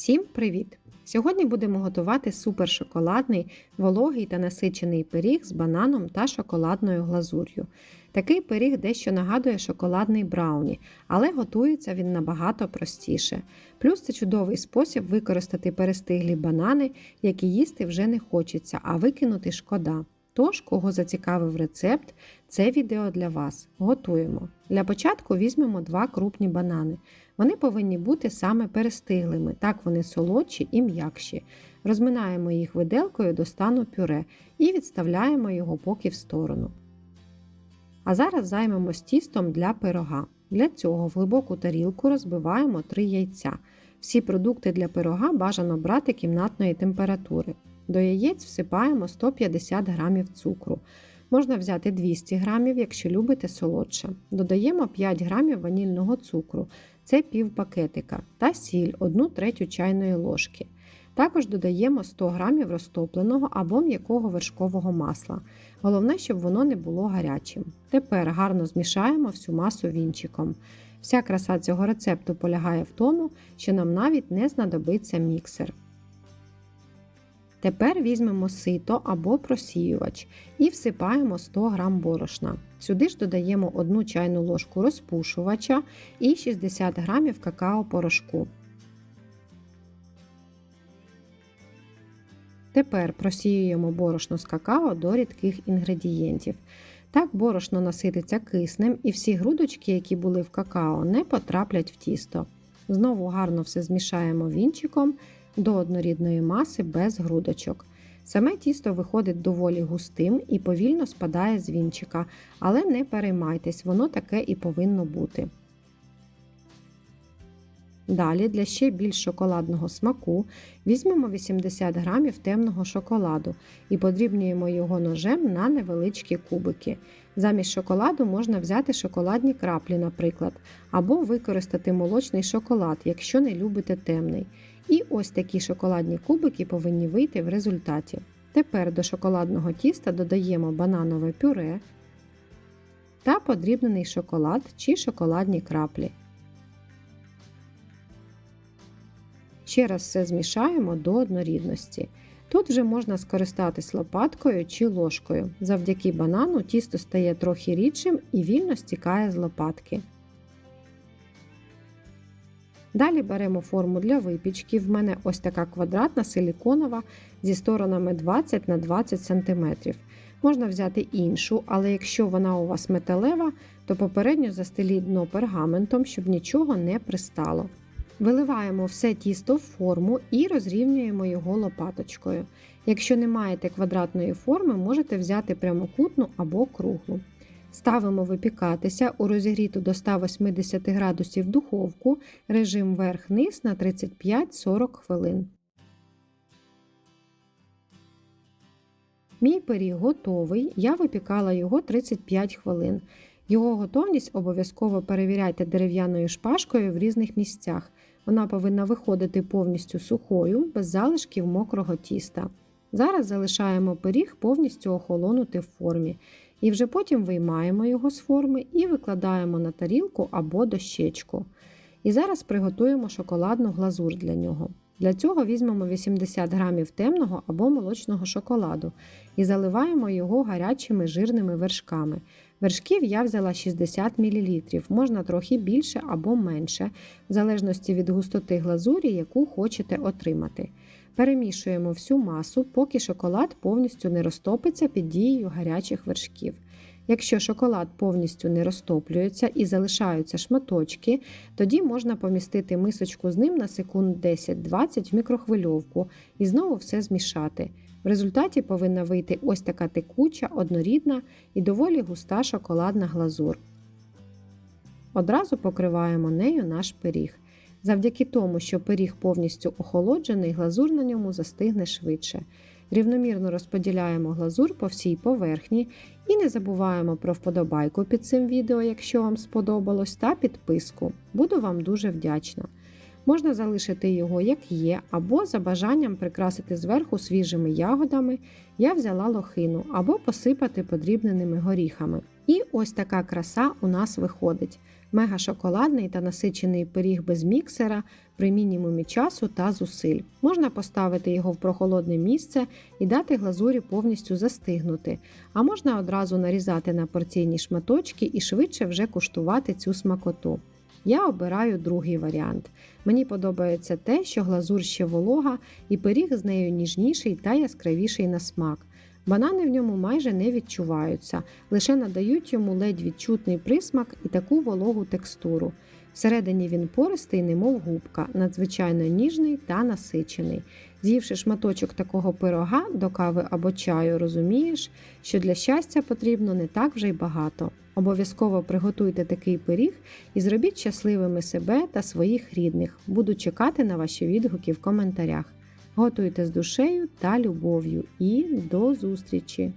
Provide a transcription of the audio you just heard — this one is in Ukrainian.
Всім привіт! Сьогодні будемо готувати супершоколадний, вологий та насичений пиріг з бананом та шоколадною глазур'ю. Такий пиріг дещо нагадує шоколадний брауні, але готується він набагато простіше. Плюс це чудовий спосіб використати перестиглі банани, які їсти вже не хочеться, а викинути шкода. Тож, кого зацікавив рецепт, це відео для вас. Готуємо. Для початку візьмемо два крупні банани. Вони повинні бути саме перестиглими, так вони солодші і м'якші. Розминаємо їх виделкою до стану пюре і відставляємо його поки в сторону. А зараз займемось тістом для пирога. Для цього в глибоку тарілку розбиваємо 3 яйця. Всі продукти для пирога бажано брати кімнатної температури. До яєць всипаємо 150 г цукру. Можна взяти 200 г, якщо любите солодше. Додаємо 5 г ванільного цукру, це пів пакетика, та сіль 1 третю чайної ложки. Також додаємо 100 г розтопленого або м'якого вершкового масла. Головне, щоб воно не було гарячим. Тепер гарно змішаємо всю масу вінчиком. Вся краса цього рецепту полягає в тому, що нам навіть не знадобиться міксер. Тепер візьмемо сито або просіювач і всипаємо 100 г борошна. Сюди ж додаємо 1 чайну ложку розпушувача і 60 г какао-порошку. Тепер просіюємо борошно з какао до рідких інгредієнтів. Так борошно насититься киснем і всі грудочки, які були в какао, не потраплять в тісто. Знову гарно все змішаємо вінчиком до однорідної маси без грудочок. Саме тісто виходить доволі густим і повільно спадає з вінчика, але не переймайтесь, воно таке і повинно бути. Далі для ще більш шоколадного смаку візьмемо 80 г темного шоколаду і подрібнюємо його ножем на невеличкі кубики. Замість шоколаду можна взяти шоколадні краплі, наприклад, або використати молочний шоколад, якщо не любите темний. І ось такі шоколадні кубики повинні вийти в результаті. Тепер до шоколадного тіста додаємо бананове пюре та подрібнений шоколад чи шоколадні краплі. Ще раз все змішаємо до однорідності. Тут вже можна скористатись лопаткою чи ложкою. Завдяки банану тісто стає трохи рідшим і вільно стікає з лопатки. Далі беремо форму для випічки. В мене ось така квадратна силіконова зі сторонами 20 на 20 см. Можна взяти іншу, але якщо вона у вас металева, то попередньо застеліть дно пергаментом, щоб нічого не пристало. Виливаємо все тісто в форму і розрівнюємо його лопаточкою. Якщо не маєте квадратної форми, можете взяти прямокутну або круглу. Ставимо випікатися у розігріту до 180 градусів духовку режим верх-низ на 35-40 хвилин. Мій пиріг готовий, я випікала його 35 хвилин. Його готовність обов'язково перевіряйте дерев'яною шпажкою в різних місцях. Вона повинна виходити повністю сухою, без залишків мокрого тіста. Зараз залишаємо пиріг повністю охолонути в формі. І вже потім виймаємо його з форми і викладаємо на тарілку або дощечку. І зараз приготуємо шоколадну глазур для нього. Для цього візьмемо 80 г темного або молочного шоколаду і заливаємо його гарячими жирними вершками. Вершків я взяла 60 мл, можна трохи більше або менше, в залежності від густоти глазурі, яку хочете отримати. Перемішуємо всю масу, поки шоколад повністю не розтопиться під дією гарячих вершків. Якщо шоколад повністю не розтоплюється і залишаються шматочки, тоді можна помістити мисочку з ним на секунд 10-20 в мікрохвильовку і знову все змішати. В результаті повинна вийти ось така текуча, однорідна і доволі густа шоколадна глазур. Одразу покриваємо нею наш пиріг. Завдяки тому, що пиріг повністю охолоджений, глазур на ньому застигне швидше. Рівномірно розподіляємо глазур по всій поверхні і не забуваємо про вподобайку під цим відео, якщо вам сподобалось, та підписку. Буду вам дуже вдячна. Можна залишити його як є, або за бажанням прикрасити зверху свіжими ягодами. Я взяла лохину, або посипати подрібненими горіхами. І ось така краса у нас виходить. Мега шоколадний та насичений пиріг без міксера при мінімумі часу та зусиль. Можна поставити його в прохолодне місце і дати глазурі повністю застигнути, а можна одразу нарізати на порційні шматочки і швидше вже куштувати цю смакоту. Я обираю другий варіант. Мені подобається те, що глазур ще волога, і пиріг з нею ніжніший та яскравіший на смак. Банани в ньому майже не відчуваються, лише надають йому ледь відчутний присмак і таку вологу текстуру. Всередині він пористий, немов губка, надзвичайно ніжний та насичений. З'ївши шматочок такого пирога до кави або чаю, розумієш, що для щастя потрібно не так вже й багато. Обов'язково приготуйте такий пиріг і зробіть щасливими себе та своїх рідних. Буду чекати на ваші відгуки в коментарях. Готуйте з душею та любов'ю і до зустрічі!